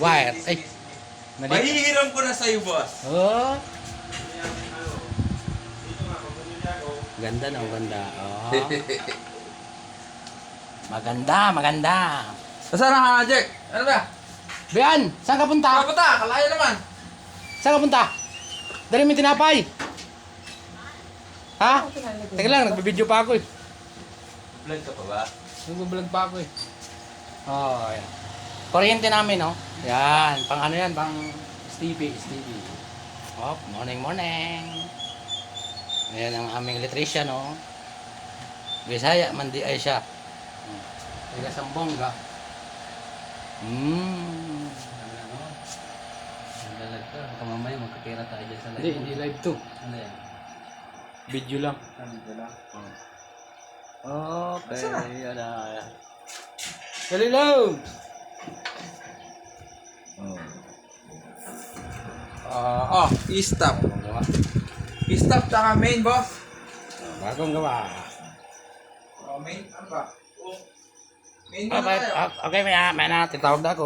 Wire. Ay. Mali. Pahihiram ko na sa'yo, boss. Oh. Ganda no, ganda. Oh. Maganda, maganda. Saan na Jack? Ano ba? Bian, saan ka punta? Kapunta, kalaya naman. Saan ka punta? Dali mo yung tinapay. Ha? Teka lang, nagbibideo pa ako eh. Vlog ka pa ba? Nagbablog pa ako eh. Oh, yan. Kuryente namin, no? Yan, pang ano yan, pang Stevie, Stevie. Oh, morning, morning. Ayan ang aming electrician, no? Bisaya, mandi ay siya. Hmm. Taga Sambonga. Hmm. Naglalag ka. Baka mamaya magkapira tayo dyan sa live. Hindi, hindi live to. Ano yan? Video lang. Nandito lang. Okay, yan na. Lang! Ah, oh, i-stop. Bagong gawa. I-stop tsaka main, boss. Bagong gawa. Oh, main, ano ba? Oh, main Okay, muna tayo. okay, may, may na, titawag na ako.